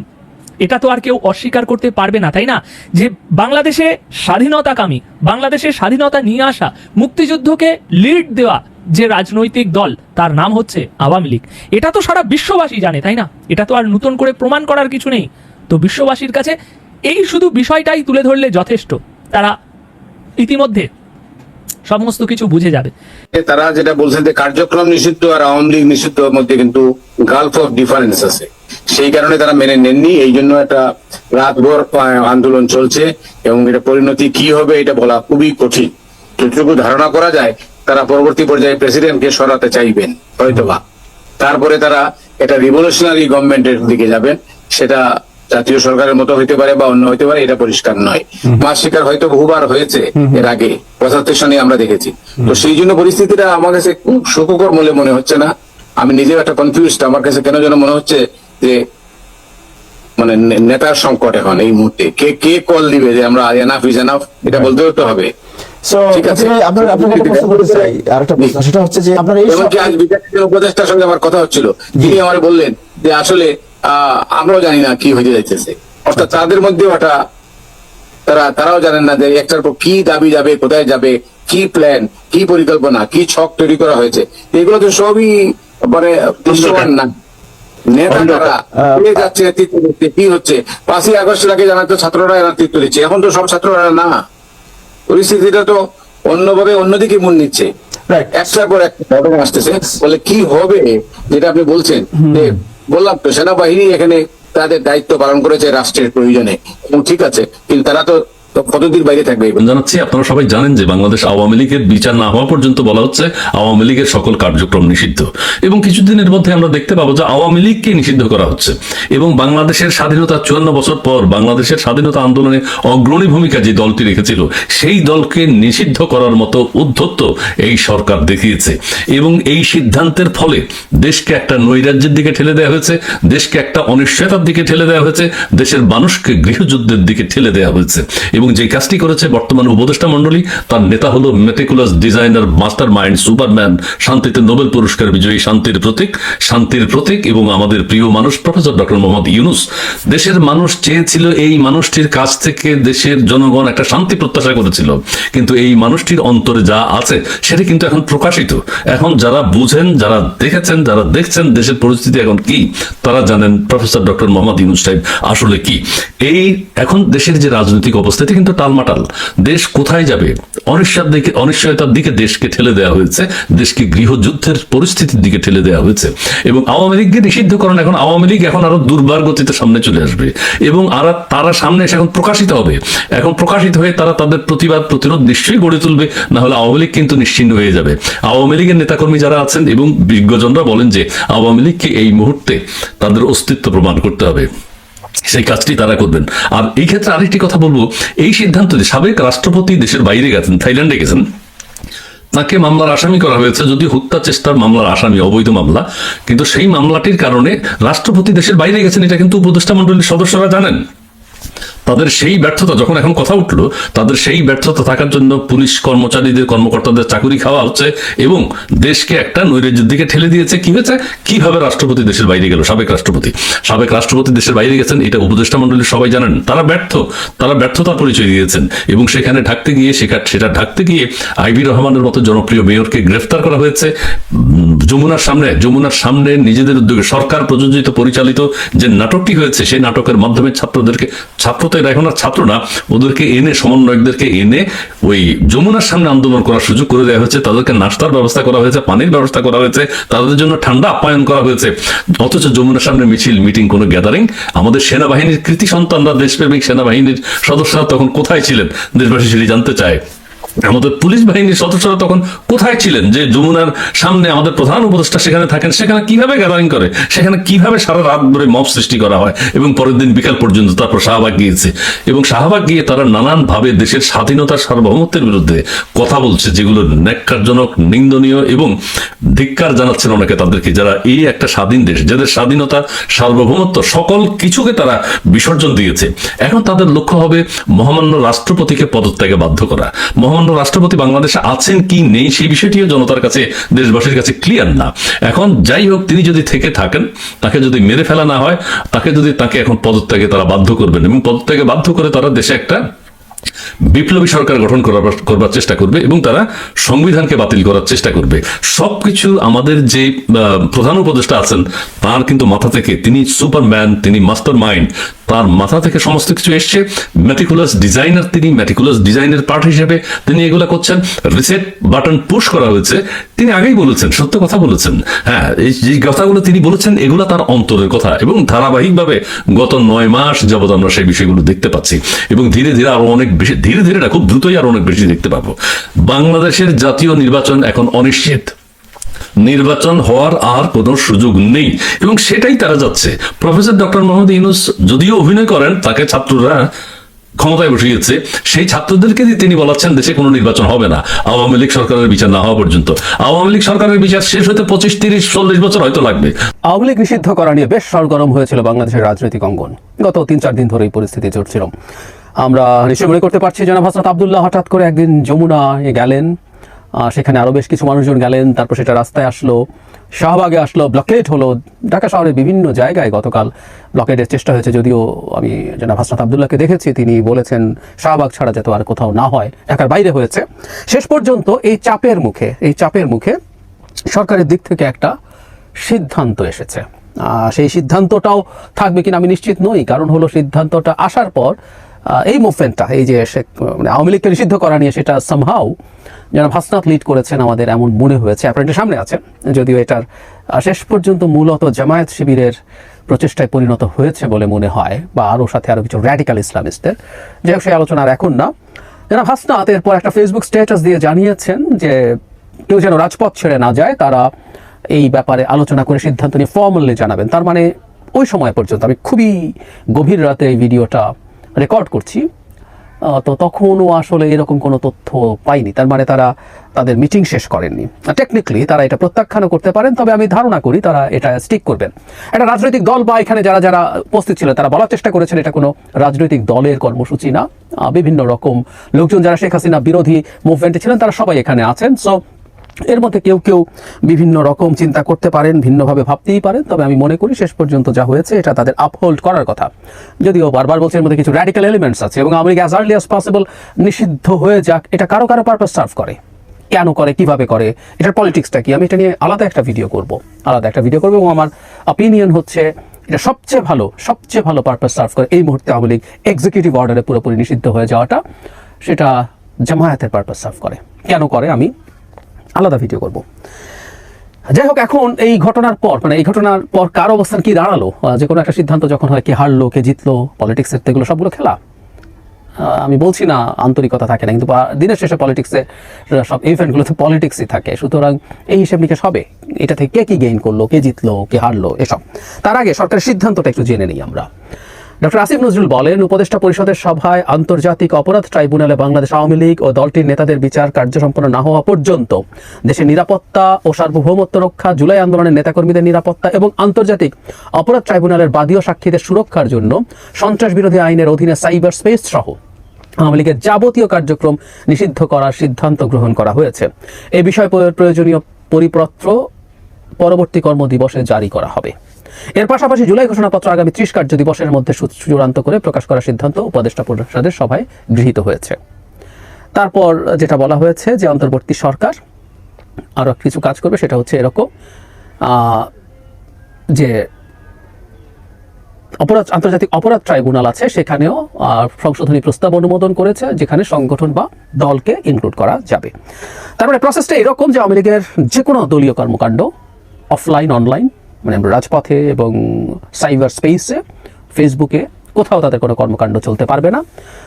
এটা তো আর কেউ অস্বীকার করতে পারবে না, তাই না? যে বাংলাদেশে স্বাধীনতাকামী, বাংলাদেশে স্বাধীনতা নিয়ে আসা, মুক্তিযুদ্ধকে লিড দেওয়া যে রাজনৈতিক দল, তার নাম হচ্ছে আওয়ামী লীগ। এটা তো সারা বিশ্ববাসী জানে, তাই না? এটা তো আর নতুন করে প্রমাণ করার কিছু নেই। তো বিশ্ববাসীর কাছে এই শুধু বিষয়টাই তুলে ধরলে যথেষ্ট। তারা ইতিমধ্যে সমস্ত কিছু বুঝে যাবে। তারা যেটা বলছেন যে কার্যক্রম নিষিদ্ধ আর আওয়ামী লীগ নিষিদ্ধ মধ্যে কিন্তু গালফ অফ ডিফারেন্স আছে। সেই কারণে তারা মেনে নেননি এই জন্য একটা রাতভর আন্দোলন চলছে এবং এটা পরিণতি কি হবে এটা বলা খুবই কঠিন। যতটুকু ধারণা করা যায় তারা পরবর্তী পর্যায়ে প্রেসিডেন্টকে সরাতে চাইবেন হয়তোবা। তারপরে তারা এটা রিভলিউশনারি গভর্নমেন্টের দিকে যাবেন সেটা জাতীয় সরকারের মতো হইতে পারে বা অন্য হইতে পারে এটা পরিষ্কার নয়। মাস শিকার হয়তো বহুবার হয়েছে এর আগে পঁচাত্তর সনে আমরা দেখেছি। তো সেই জন্য পরিস্থিতিটা আমার কাছে খুব সুখকর বলে মনে হচ্ছে না। আমি নিজেও একটা কনফিউজ আমার কাছে কেন যেন মনে হচ্ছে যে মানে নেতার সংকট এখন এই মুহূর্তে। কে কে কল দিবে যে আমরা এনাফ ইজ এনাফ এটা বলতেও তো হবে। উপদেষ্টার সঙ্গে আমার কথা হচ্ছিল। আমার বললেন যে আসলে আমরাও জানি না কি হতে যাইতেছে। অর্থাৎ তাদের মধ্যেও একটা তারা তারাও জানেন না যে একটার পর কি দাবি যাবে কোথায় যাবে কি প্ল্যান কি পরিকল্পনা কি ছক তৈরি করা হয়েছে। এগুলো তো সবই মানে না। যাচ্ছে নেতৃত্ব দিচ্ছে কি হচ্ছে? পাঁচই আগস্টের আগে জানাতো ছাত্ররা নেতৃত্ব দিচ্ছে এখন তো সব ছাত্ররা না। পরিস্থিতিটা তো অন্যভাবে অন্যদিকে মন নিচ্ছে একটার পর একটা ঘটনা আসতেছে। বলে কি হবে? যেটা আপনি বলছেন যে বললাম তো সেনাবাহিনী এখানে তাদের দায়িত্ব পালন করেছে রাষ্ট্রের প্রয়োজনে। এবং ঠিক আছে কিন্তু তারা তো কতদিন বাইরে থাকবে জানাচ্ছি, আপনারা সবাই জানেন যে বাংলাদেশ আওয়ামী লীগের বিচার না হওয়া পর্যন্ত বলা হচ্ছে আওয়ামী লীগের সকল কার্যক্রম নিষিদ্ধ। এবং কিছুদিনের মধ্যে আমরা দেখতে পাবো যে আওয়ামী লীগকে নিষিদ্ধ করা হচ্ছে। এবং বাংলাদেশের স্বাধীনতা চুয়ান্ন বছর পর বাংলাদেশের স্বাধীনতা আন্দোলনে অগ্রণী ভূমিকা যে দলটি রেখেছিল, সেই দলকে নিষিদ্ধ করার মতো উদ্ধত্ত এই সরকার দেখিয়েছে। এবং এই সিদ্ধান্তের ফলে দেশকে একটা নৈরাজ্যের দিকে ঠেলে দেওয়া হয়েছে, দেশকে একটা অনিশ্চয়তার দিকে ঠেলে দেওয়া হয়েছে, দেশের মানুষকে গৃহযুদ্ধের দিকে ঠেলে দেওয়া হয়েছে। এবং যে কাজটি করেছে বর্তমান উপদেষ্টা মন্ডলী তার নেতা হলো meticulous designer mastermind Superman শান্তিতে নোবেল পুরস্কার বিজয়ী শান্তির প্রতীক শান্তির প্রতীক এবং আমাদের প্রিয় মানুষ, প্রফেসর ডক্টর মোহাম্মদ ইউনুস। দেশের মানুষ চেয়েছিল এই মানুষটির কাছ থেকে দেশের জনগণ একটা শান্তি প্রত্যাশা করেছিল। কিন্তু এই মানুষটির অন্তরে যা আছে, সেটা কিন্তু এখন প্রকাশিত। এখন যারা বুঝেন, যারা দেখেছেন, যারা দেখছেন দেশের পরিস্থিতি এখন কি, তারা জানেন প্রফেসর ডক্টর মোহাম্মদ ইউনুস সাহেব আসলে কি। এই এখন দেশের যে রাজনৈতিক অবস্থা কিন্তু টালমাটাল দেশ কোথায় যাবে? অনিশ্চয়তার দিকে অনিশ্চয়তার দিকে দেশকে ঠেলে দেওয়া হয়েছে। দেশকে গৃহযুদ্ধের পরিস্থিতির দিকে ঠেলে দেওয়া হয়েছে। এবং আওয়ামী লীগকে নিষিদ্ধকরণ এখন আওয়ামী লীগ এখন আরও দুর্বার গতিতে সামনে চলে আসবে। এবং আর তারা সামনে এসে এখন প্রকাশিত হবে। এখন প্রকাশিত হয়ে তারা তাদের প্রতিবাদ, প্রতিরোধ নিশ্চয়ই গড়ে তুলবে। না হলে আওয়ামী লীগ কিন্তু নিশ্চিন্ন হয়ে যাবে। আওয়ামী লীগের নেতাকর্মী যারা আছেন এবং বিজ্ঞজনরা বলেন যে, আওয়ামী লীগকে এই মুহূর্তে তাদের অস্তিত্ব প্রমাণ করতে হবে। সেই কাজটি তারা করবেন। আর এই ক্ষেত্রে আরেকটি কথা বলব, এই সিদ্ধান্ত যে সাবেক রাষ্ট্রপতি দেশের বাইরে গেছেন, থাইল্যান্ডে গেছেন, তাকে মামলার আসামি করা হয়েছে যদি হত্যা চেষ্টার মামলার আসামি, অবৈধ মামলা, কিন্তু সেই মামলাটির কারণে রাষ্ট্রপতি দেশের বাইরে গেছেন, এটা কিন্তু উপদেষ্টা মন্ডলীর সদস্যরা জানেন। তাদের সেই ব্যর্থতা যখন এখন কথা উঠল, তাদের সেই ব্যর্থতা থাকার জন্য পুলিশ কর্মচারীদের, কর্মকর্তাদের চাকুরি খাওয়া হচ্ছে এবং দেশকে একটা নৈরাজ্যের দিকে ঠেলে দিয়েছে। কি হয়েছে? কীভাবে রাষ্ট্রপতি দেশের বাইরে গেল? সাবেক রাষ্ট্রপতি। সাবেক রাষ্ট্রপতি দেশের বাইরে গেছেন, এটা উপদেষ্টা মন্ডলীর সবাই জানেন। তারা ব্যর্থ। তারা ব্যর্থতার পরিচয় দিয়েছেন এবং সেখানে ঢাকতে গিয়ে, সেখানে সেটা ঢাকতে গিয়ে আইবি রহমানের মতো জনপ্রিয় মেয়রকে গ্রেফতার করা হয়েছে। যমুনার সামনে যমুনার সামনে নিজেদের উদ্যোগে সরকার প্রযোজিত, পরিচালিত যে নাটকটি হয়েছে, সেই নাটকের মাধ্যমে ছাত্রদেরকে ছাত্র তো এখন আর ছাত্র না। ওদেরকে এনে, সমন্বয়কদেরকে এনে ওই যমুনার সামনে আন্দোলন করার সুযোগ করে দেওয়া হয়েছে। তাদেরকে নাস্তার ব্যবস্থা করা হয়েছে, পানির ব্যবস্থা করা হয়েছে। তাদের জন্য ঠান্ডা আপ্যায়ন করা হয়েছে। অথচ যমুনার সামনে মিছিল, মিটিং, কোনো গ্যাদারিং আমাদের সেনাবাহিনীর কৃতি সন্তানরা, দেশপ্রেমিক সেনাবাহিনীর সদস্যরা তখন কোথায় ছিলেন? দেশবাসী সেটি জানতে চায়। আমাদের পুলিশ বাহিনীর সদস্যরা তখন কোথায় ছিলেন? যে যমুনার সামনে আমাদের প্রধান উপদেষ্টা সেখানে থাকেন, সেখানে কীভাবে গ্যাদারিং করে? সেখানে কীভাবে সারা রাত ধরে মব সৃষ্টি করা হয়? এবং পরের দিন বিকাল পর্যন্ত তারপর শাহবাগ গিয়েছে। এবং শাহবাগ গিয়ে তারা নানান ভাবে দেশের স্বাধীনতার সার্বভৌমত্বের বিরুদ্ধে কথা বলছে, যেগুলো ন্যাক্কারজনক, নিন্দনীয় এবং ধিক্কার জানাচ্ছেন অনেকে তাদেরকে। যারা এই একটা স্বাধীন দেশ, যাদের স্বাধীনতা, সার্বভৌমত্ব সকল কিছুকে তারা বিসর্জন দিয়েছে, এখন তাদের লক্ষ্য হবে মহামান্য রাষ্ট্রপতিকে পদত্যাগে বাধ্য করা। মহামান্য রাষ্ট্রপতি বাংলাদেশে আছেন কি নেই সেই বিষয়টিও জনতার কাছে, দেশবাসীর কাছে ক্লিয়ার না। এখন যাই হোক, তিনি যদি থেকে থাকেন, তাকে যদি মেরে ফেলা না হয়, তাকে যদি তাকে এখন পদত্যাগে তারা বাধ্য করবেন এবং পদত্যাগে বাধ্য করে তারা দেশে একটা বিপ্লবী সরকার গঠন করবার চেষ্টা করবে এবং তারা সংবিধানকে বাতিল করার চেষ্টা করবে। সবকিছু আমাদের যে প্রধান উপদেষ্টা আছেন, তার কিন্তু মাথা থেকে তিনি সুপারম্যান, তিনি মাস্টার মাইন্ড তার মাথা থেকে সমস্ত কিছু এসছে। ম্যাটিকুলাস ডিজাইনার তিনি ম্যাটিকুলাস ডিজাইনের পার্ট হিসেবে তিনি এগুলা করছেন। রিসেট বাটন পুশ করা হয়েছে। তিনি আগেই বলেছেন, সত্য কথা বলেছেন। হ্যাঁ এই কথাগুলো তিনি বলেছেন, এগুলো তার অন্তরের কথা। এবং ধারাবাহিকভাবে গত নয় মাস যাবত আমরা সেই বিষয়গুলো দেখতে পাচ্ছি। এবং ধীরে ধীরে আরও অনেক বেশি, ধীরে ধীরে না, খুব দ্রুতই আরও অনেক বেশি দেখতে পাবো। বাংলাদেশের জাতীয় নির্বাচন এখন অনিশ্চিত। নির্বাচন হওয়ার আর কোনো সুযোগ নেই। এবং সেটাই তারা যাচ্ছে। প্রফেসর ডক্টর মোহাম্মদ ইউনুস যদিও অভিনয় করেন, তাকে ছাত্ররা ক্ষমতায় বসিয়েছে, সেই ছাত্রদেরকে তিনি বলাচ্ছেন, দেশে কোনো নির্বাচন হবে না। আওয়ামী লীগ সরকারের বিচার না হওয়া পর্যন্ত। আওয়ামী লীগ সরকারের বিচার শেষ হতে পঁচিশ, তিরিশ, চল্লিশ বছর হয়তো লাগবে। আওয়ামী লীগ নিষিদ্ধ করা নিয়ে বেশ সরগরম হয়েছিল বাংলাদেশের রাজনৈতিক অঙ্গন। গত তিন, চার দিন ধরে এই পরিস্থিতি চড়ছিল আমরা নিশ্চয়ই মনে করতে পারছি, জনাব হাসনাত আবদুল্লাহ হঠাৎ করে একদিন যমুনা গেলেন। সেখানে আরও বেশ কিছু মানুষজন গেলেন, তারপর সেটা রাস্তায় আসলো, শাহবাগে আসলো ব্লকেট হলো, ঢাকা শহরের বিভিন্ন জায়গায় গতকাল ব্লকেটের চেষ্টা হয়েছে, যদিও আমি জনাব হাসনাত আবদুল্লাহকে দেখেছি, তিনি বলেছেন শাহবাগ ছাড়া যাতে আর কোথাও না হয় ঢাকার বাইরে হয়েছে। শেষ পর্যন্ত এই চাপের মুখে, এই চাপের মুখে সরকারের দিক থেকে একটা সিদ্ধান্ত এসেছে। সেই সিদ্ধান্তটাও থাকবে কিনা আমি নিশ্চিত নই, কারণ হলো সিদ্ধান্তটা আসার পর এই মুভমেন্টটা এই যে মানে আওয়ামী লীগকে নিষিদ্ধ করা নিয়ে সেটা সামহাও যেন ভাসনাথ লিড করেছেন আমাদের এমন মনে হয়েছে। অ্যাপারেন্টের সামনে আছে, যদিও এটার শেষ পর্যন্ত মূলত জামায়াত শিবিরের প্রচেষ্টায় পরিণত হয়েছে বলে মনে হয়, বা আরও সাথে আরও কিছু র্যাডিক্যাল ইসলামিস্টদের। যাই হোক, সেই আলোচনা আর এখন না। যেন ভাসনাথ এরপর একটা ফেসবুক স্ট্যাটাস দিয়ে জানিয়েছেন যে কেউ যেন রাজপথ ছেড়ে না যায়, তারা এই ব্যাপারে আলোচনা করে সিদ্ধান্ত নিয়ে ফর্মালি জানাবেন। তার মানে ওই সময় পর্যন্ত, আমি খুবই গভীর রাতে এই ভিডিওটা রেকর্ড করছি। তো তখনও আসলে এরকম কোনো তথ্য পাইনি। তার মানে তারা তাদের মিটিং শেষ করেননি। টেকনিক্যালি তারা এটা প্রত্যাখ্যানও করতে পারেন, তবে আমি ধারণা করি তারা এটা স্টিক করবেন। একটা রাজনৈতিক দল বা এখানে যারা যারা উপস্থিত ছিলেন, তারা বলার চেষ্টা করেছেন এটা কোনো রাজনৈতিক দলের কর্মসূচি না। বিভিন্ন রকম লোকজন, যারা শেখ হাসিনা বিরোধী মুভমেন্টে ছিলেন, তারা সবাই এখানে আছেন। সো এর মধ্যে কেউ কেউ বিভিন্ন রকম চিন্তা করতে পারেন, ভিন্নভাবে ভাবতেই পারেন, তবে আমি মনে করি শেষ পর্যন্ত যা হয়েছে এটা তাদের আপহোল্ড করার কথা। যদিও বারবার বলছে, এর মধ্যে কিছু র্যাডিক্যাল এলিমেন্টস আছে এবং America as early as possible নিষিদ্ধ হয়ে যাক, এটা কারও কারও পারপাস সার্ভ করে। কেন করে, কীভাবে করে, এটার পলিটিক্সটা কি? আমি এটা নিয়ে আলাদা একটা ভিডিও করব। আলাদা একটা ভিডিও করব এবং আমার অপিনিয়ন হচ্ছে, এটা সবচেয়ে ভালো সবচেয়ে ভালো পারপাস সার্ভ করে এই মুহূর্তে আওয়ামী লীগ এক্সিকিউটিভ অর্ডারে পুরোপুরি নিষিদ্ধ হয়ে যাওয়াটা, সেটা জামায়াতের পারপাস সার্ভ করে। কেন করে? আমি আলাদা ভিডিও করব। যাই হোক এখন এই ঘটনার পর মানে এই ঘটনার পর কার অবস্থান কি দাঁড়াল? যে কোনো একটা সিদ্ধান্ত যখন হয়, কে হারলো, কে জিতলো পলিটিক্সের তো এগুলো সবগুলো খেলা। আমি বলছি না আন্তরিকতা থাকে না, কিন্তু দিনের শেষে পলিটিক্সে সব ইভেন্টগুলোতে পলিটিক্সই থাকে। সুতরাং এই হিসেব নিকেশ হবে। এটা থেকে কে কি গেইন করল, কে জিতলো, কে হারলো, এসব। তার আগে সরকারের সিদ্ধান্তটা একটু জেনে নিই আমরা। ডক্টর আসিফ নজরুল বলেন, উপদেষ্টা পরিষদের সভায় আন্তর্জাতিক অপরাধ ট্রাইব্যুনালে বাংলাদেশ আওয়ামী লীগ ও দলটির নেতাদের বিচার কার্য সম্পন্ন না হওয়া পর্যন্ত দেশের নিরাপত্তা ও সার্বভৌমত্ব রক্ষা, জুলাই আন্দোলনের নেতাকর্মীদের নিরাপত্তা এবং আন্তর্জাতিক অপরাধ ট্রাইব্যুনালের বাদী ও সাক্ষীদের সুরক্ষার জন্য সন্ত্রাস বিরোধী আইনের অধীনে সাইবার স্পেস সহ আওয়ামী লীগের যাবতীয় কার্যক্রম নিষিদ্ধ করার সিদ্ধান্ত গ্রহণ করা হয়েছে। এ বিষয়ে প্রয়োজনীয় পরিপত্র পরবর্তী কর্মদিবসে জারি করা হবে। এর পাশাপাশি জুলাই ঘোষণাপত্র আগামী ত্রিশ কার্য দিবসের মধ্যে চূড়ান্ত করে প্রকাশ করার সিদ্ধান্ত উপদেষ্টা পরিষদের সভায় গৃহীত হয়েছে। তারপর যেটা বলা হয়েছে যে, অন্তর্বর্তী সরকার আরও কিছু কাজ করবে, সেটা হচ্ছে এরকম যে অপরাধ, আন্তর্জাতিক অপরাধ ট্রাইব্যুনাল আছে, সেখানেও সংশোধনী প্রস্তাব অনুমোদন করেছে, যেখানে সংগঠন বা দলকে ইনক্লুড করা যাবে। তারপরে প্রসেসটা এরকম যে, আওয়ামী লীগের যে কোনো দলীয় কর্মকাণ্ড অফলাইন অনলাইন মানে রাজপথে এবং সাইবার স্পেসে ফেসবুকে কোথাও তাদের কোনো কর্মকাণ্ড চলতে পারবে না।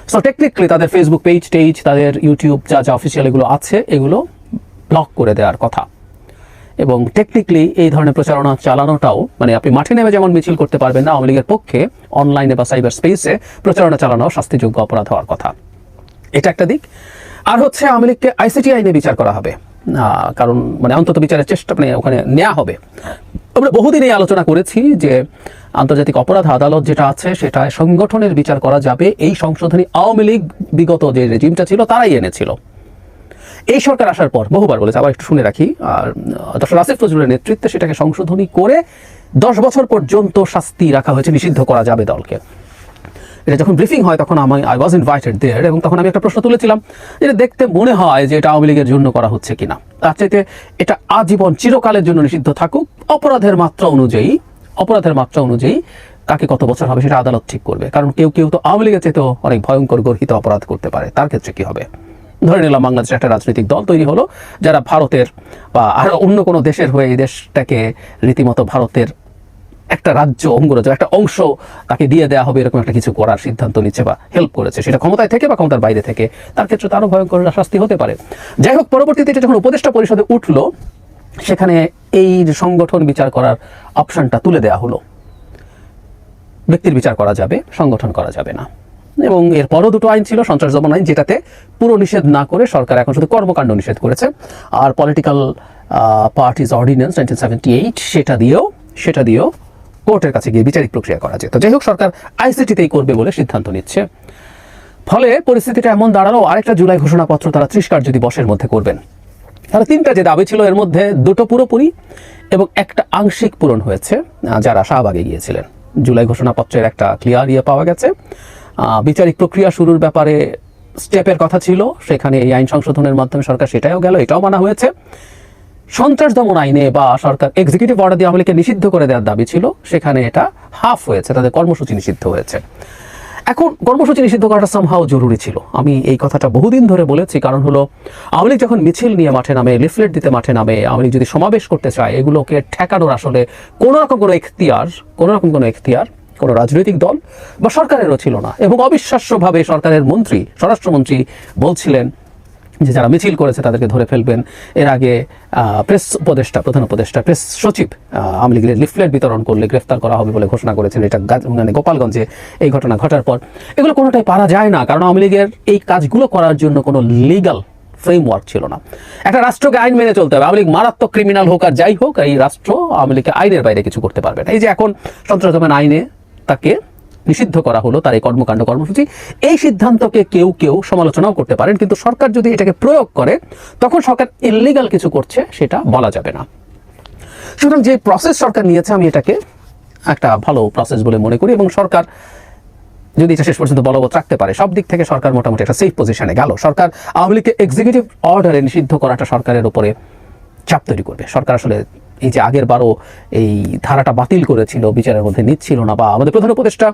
সো টেকনিক্যালি তাদের ফেসবুক পেজ টেজ তাদের ইউটিউব যা যা অফিসিয়াল এগুলো আছে, এগুলো ব্লক করে দেওয়ার কথা। এবং টেকনিক্যালি এই ধরনের প্রচারণা চালানোটাও মানে আপনি মাঠে নেমে যেমন মিছিল করতে পারবেন না, আওয়ামী লীগের পক্ষে অনলাইনে বা সাইবার স্পেসে প্রচারণা চালানো শাস্তিযোগ্য অপরাধ হওয়ার কথা। এটা একটা দিক। আর হচ্ছে আওয়ামী লীগকে আইসিটি আইনে বিচার করা হবে। কারণ মানে অন্তত বিচারের চেষ্টা মানে ওখানে নেওয়া হবে। আমরা বহুদিন এই আলোচনা করেছি যে আন্তর্জাতিক অপরাধ আদালত যেটা আছে সেটা সংগঠনের বিচার করা যাবে। এই সংশোধনী আওয়ামী লীগ বিগত যে রেজিমটা ছিল তারাই এনেছিল। এই সরকার আসার পর বহুবার বলেছে, আবার একটু শুনে রাখি, আর ডক্টর আসিফ নজরুলের নেতৃত্বে সেটাকে সংশোধনী করে দশ বছর পর্যন্ত শাস্তি রাখা হয়েছে, নিষিদ্ধ করা যাবে দলকে। এটা যখন ব্রিফিং হয় তখন আমি আই ওয়াজ ইনভাইটেড দেয়ার এবং তখন আমি একটা প্রশ্ন তুলেছিলাম যেটা দেখতে মনে হয় যে এটা আওয়ামী লীগের জন্য করা হচ্ছে কিনা। তার চাইতে এটা আজীবন চিরকালের জন্য নিষিদ্ধ থাকুক, অপরাধের মাত্রা অনুযায়ী, অপরাধের মাত্রা অনুযায়ী কাকে কত বছর হবে সেটা আদালত ঠিক করবে। কারণ কেউ কেউ তো আওয়ামী লীগের চাইতেও অনেক ভয়ঙ্কর, গর্হিত অপরাধ করতে পারে। তার ক্ষেত্রে কি হবে? ধরে নিলাম বাংলাদেশ একটা রাজনৈতিক দল তৈরি হলো, যারা ভারতের বা আরও অন্য কোনো দেশের হয়ে এই দেশটাকে রীতিমতো ভারতের একটা রাজ্য অঙ্গরাজ্য, একটা অংশ তাকে দিয়ে দেওয়া হবে, এরকম একটা কিছু করার সিদ্ধান্ত নিচ্ছে বা হেল্প করেছে। সেটা ক্ষমতায় থেকে বা ক্ষমতার বাইরে থেকে, তার ক্ষেত্রে তারও ভয়ঙ্কর শাস্তি হতে পারে। যাই হোক, পরবর্তীতে এটা যখন উপদেষ্টা পরিষদে উঠল, সেখানে এই সংগঠন বিচার করার অপশনটা তুলে দেওয়া হলো। ব্যক্তির বিচার করা যাবে, সংগঠন করা যাবে না। এবং এরপরও দুটো আইন ছিল, সন্ত্রাস দমন আইন, যেটাতে পুরো নিষেধ না করে সরকার এখন শুধু কর্মকাণ্ড নিষেধ করেছে। আর political parties ordinance nineteen seventy eight সেটা দিয়েও সেটা দিয়েও কোর্টের কাছে গিয়ে বিচারিক প্রক্রিয়া করা যেত। যাই হোক, সরকার আইসিটিতেই করবে বলে সিদ্ধান্ত নিচ্ছে। ফলে পরিস্থিতিটা এমন দাঁড়াল, আরেকটা জুলাই ঘোষণাপত্র তারা ত্রিশ কার্য দিবসের মধ্যে করবেন। তারা তিনটা যে দাবি ছিল, এর মধ্যে দুটো পুরোপুরি এবং একটা আংশিক পূরণ হয়েছে যারা শাহবাগে গিয়েছিলেন। জুলাই ঘোষণাপত্রের একটা ক্লিয়ার ইয়ে পাওয়া গেছে। বিচারিক প্রক্রিয়া শুরুর ব্যাপারে স্টেপের কথা ছিল, সেখানে এই আইন সংশোধনের মাধ্যমে সরকার সেটাও গেল, এটাও মানা হয়েছে। সন্ত্রাস দমন আইনে বা সরকার এক্সিকিউটিভ অর্ডার দিয়ে আমলিকে নিষিদ্ধ করে দেওয়ার দাবি ছিল, সেখানে এটা হাফ হয়েছে, তাদের কর্মসূচি নিষিদ্ধ হয়েছে। এখন কর্মসূচি নিষিদ্ধ করাটা সামহাও জরুরি ছিল। আমি এই কথাটা বহুদিন ধরে বলেছি, কারণ হলো আওয়ামী লীগ যখন মিছিল নিয়ে মাঠে নামে লিফলেট দিতে মাঠে নামে আওয়ামী লীগ যদি সমাবেশ করতে চায়, এগুলোকে ঠেকানোর আসলে কোনো রকম কোনো এখতিয়ার কোনো রকম কোনো এখতিয়ার কোনো রাজনৈতিক দল বা সরকারেরও ছিল না। এবং অবিশ্বাস্যভাবে সরকারের মন্ত্রী, স্বরাষ্ট্রমন্ত্রী বলছিলেন যে যারা মিছিল করেছে তাদেরকে ধরে ফেলবেন। এর আগে প্রেস উপদেষ্টা, প্রধান উপদেষ্টা, প্রেস সচিব আওয়ামী লীগের লিফলেট বিতরণ করলে গ্রেফতার করা হবে বলে ঘোষণা করেছেন এটা মানে গোপালগঞ্জে এই ঘটনা ঘটার পর। এগুলো কোনোটাই পারা যায় না, কারণ আওয়ামী লীগের এই কাজগুলো করার জন্য কোনো লিগাল ফ্রেমওয়ার্ক ছিল না। একটা রাষ্ট্রকে আইন মেনে চলতে হবে। আওয়ামী লীগ মারাত্মক ক্রিমিনাল হোক আর যাই হোক, এই রাষ্ট্র আওয়ামী লীগকে আইনের বাইরে কিছু করতে পারবে না। এই যে এখন সন্ত্রাস আইনে তাকে নিষিদ্ধ করা হলো তার এই কর্মকাণ্ড কর্মসূচি। এই সিদ্ধান্তকে কেউ কেউ সমালোচনাও করতে পারেন, কিন্তু সরকার যদি এটাকে প্রয়োগ করে, তখন সরকার ইলিগাল কিছু করছে সেটা বলা যাবে না। সুতরাং যে প্রসেস সরকার নিয়েছে, আমি এটাকে একটা ভালো প্রসেস বলে মনে করি এবং সরকার যদি এটা শেষ পর্যন্ত বলবৎ রাখতে পারে, সব দিক থেকে সরকার মোটামুটি একটা সেফ পজিশনে গেল। সরকার আওয়ামী লীগকে এক্সিকিউটিভ অর্ডারে নিষিদ্ধ করাটা সরকারের উপরে চাপ তৈরি করবে। সরকার আসলে এই যে আগের বারও এই ধারাটা বাতিল করেছিল, বিচারের মধ্যে নিচ্ছিল না বা আমাদের প্রধান উপদেষ্টা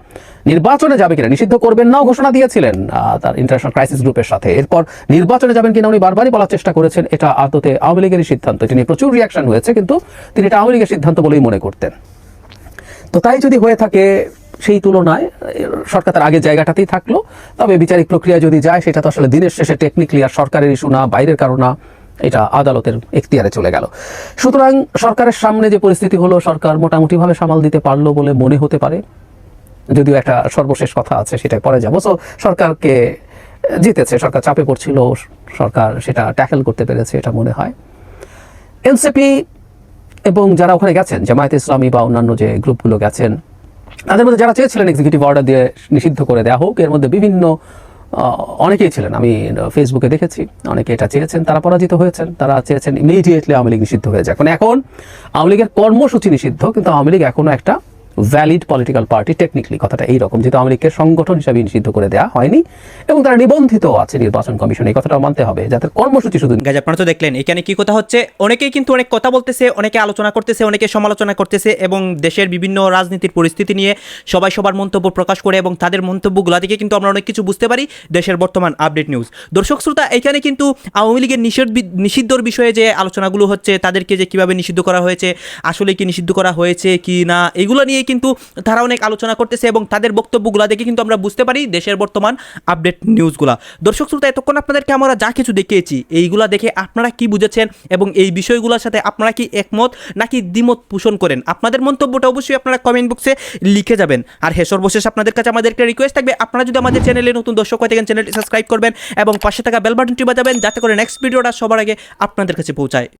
নির্বাচনে যাবে কিনা নিষিদ্ধ করবেন নাও ঘোষণা দিয়েছিলেন তার ইন্টারন্যাশনাল ক্রাইসিস গ্রুপের সাথে। এরপর নির্বাচনে যাবেন কিনা উনি বারবারই বলার চেষ্টা করেছেন, এটা আদতে আওয়ামী লীগেরই সিদ্ধান্ত। এটি নিয়ে প্রচুর রিয়াকশন হয়েছে, কিন্তু তিনি এটা আওয়ামী লীগের সিদ্ধান্ত বলেই মনে করতেন। তো তাই যদি হয়ে থাকে সেই তুলনায়, সরকার তার আগের জায়গাটাতেই থাকল, তবে বিচারিক প্রক্রিয়া যদি যায়, সেটা তো আসলে দিনের শেষে টেকনিক্যালি আর সরকারের ইস্যু না, বাইরের কারণ না। এটা আদালতের এখতিয়ারে চলে গেল। সুতরাং সরকারের সামনে যে পরিস্থিতি হলো, সরকার মোটামুটিভাবে সামাল দিতে পারল বলে মনে হতে পারে। যদিও একটা সর্বশেষ কথা আছে সেটা পরে যাব। সো সরকারকে জিতেছে, সরকার চাপে পড়ছিল, সরকার সেটা ট্যাকেল করতে পেরেছে, এটা মনে হয়। এনসিপি এবং যারা ওখানে গেছেন, জামায়াত ইসলামী বা অন্যান্য যে গ্রুপগুলো গেছেন, তাদের মধ্যে যারা চেয়েছিলেন এক্সিকিউটিভ অর্ডার দিয়ে নিষিদ্ধ করে দেওয়া হোক, এর মধ্যে বিভিন্ন অনেকেই ছিলেন। আমি ফেসবুকে দেখেছি। অনেকে এটা চেয়েছেন, তারা পরাজিত হয়েছেন, তারা চেয়েছেন ইমিডিয়েটলি আওয়ামী লীগ নিষিদ্ধ হয়ে মানে এখন আওয়ামী লীগের কর্মসূচি নিষিদ্ধ, কিন্তু আওয়ামী লীগ এখনও একটা ভ্যালিড পলিটিক্যাল পার্টি টেকনিক্যালি কথাটা এইরকম, যেহেতু আওয়ামী সংগঠন হিসাবে নিষিদ্ধ করে দেওয়া হয়নি এবং তারা নিবন্ধিত আছে নির্বাচন কমিশন, এই কথাটাও মানতে হবে যাদের কর্মসূচি শুধু গাইজ, আপনারা তো দেখলেন, এখানে কি কথা হচ্ছে? অনেকেই কিন্তু অনেক কথা বলতেছে, অনেকে আলোচনা করতেছে, অনেকে সমালোচনা করতেছে এবং দেশের বিভিন্ন রাজনীতির পরিস্থিতি নিয়ে সবাই সবার মন্তব্য প্রকাশ করে এবং তাদের মন্তব্যগুলো থেকে কিন্তু আমরা অনেক কিছু বুঝতে পারি দেশের বর্তমান আপডেট নিউজ দর্শক শ্রোতা, এখানে কিন্তু আওয়ামী লীগের নিষিদ্ধর বিষয়ে যে আলোচনাগুলো হচ্ছে, তাদেরকে যে কীভাবে নিষিদ্ধ করা হয়েছে, আসলে কি নিষিদ্ধ করা হয়েছে কি না, এগুলো নিয়ে কিন্তু তারা অনেক আলোচনা করতেছে এবং তাদের বক্তব্যগুলো দেখে কিন্তু আমরা বুঝতে পারি দেশের বর্তমান আপডেট নিউজগুলা দর্শক শ্রোতা, এতক্ষণ আপনাদেরকে আমরা যা কিছু দেখিয়েছি, এইগুলা দেখে আপনারা কি বুঝেছেন এবং এই বিষয়গুলোর সাথে আপনারা কি একমত নাকি দ্বিমত পোষণ করেন? আপনাদের মন্তব্যটা অবশ্যই আপনারা কমেন্ট বক্সে লিখে যাবেন। আর হ্যাঁ সর্বশেষ আপনাদের কাছে আমাদের একটা রিকোয়েস্ট থাকবে, আপনারা যদি আমাদের চ্যানেলে নতুন দর্শক হয়ে থাকেন চ্যানেলটি সাবস্ক্রাইব করবেন এবং পাশে থাকা বেল বাটনটি বাজাবেন, যাতে করে নেক্সট ভিডিওটা সবার আগে আপনাদের কাছে পৌঁছায়।